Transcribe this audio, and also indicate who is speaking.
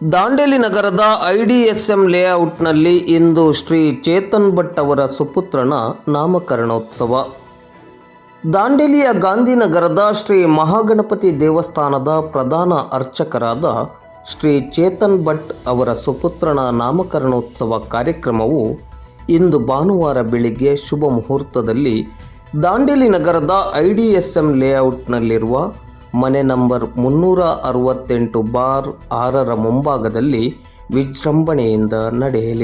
Speaker 1: ದಾಂಡೇಲಿ ನಗರದ ಐಡಿಎಸ್ಎಂ ಲೇಔಟ್ನಲ್ಲಿ ಇಂದು ಶ್ರೀ ಚೇತನ್ ಭಟ್ ಅವರ ಸುಪುತ್ರನ ನಾಮಕರಣೋತ್ಸವ. ದಾಂಡೇಲಿಯ ಗಾಂಧಿನಗರದ ಶ್ರೀ ಮಹಾಗಣಪತಿ ದೇವಸ್ಥಾನದ ಪ್ರಧಾನ ಅರ್ಚಕರಾದ ಶ್ರೀ ಚೇತನ್ ಭಟ್ ಅವರ ಸುಪುತ್ರನ ನಾಮಕರಣೋತ್ಸವ ಕಾರ್ಯಕ್ರಮವು ಇಂದು ಭಾನುವಾರ ಬೆಳಿಗ್ಗೆ ಶುಭ ಮುಹೂರ್ತದಲ್ಲಿ ದಾಂಡೇಲಿ ನಗರದ ಐಡಿಎಸ್ಎಂ ಲೇಔಟ್ನಲ್ಲಿರುವ ಮನೆ ನಂಬರ್ ಮುನ್ನೂರ ಅರವತ್ತೆಂಟು ಬಾರ್ ಆರರ ಮುಂಭಾಗದಲ್ಲಿ ವಿಜೃಂಭಣೆಯಿಂದ ನಡೆಯಲಿದೆ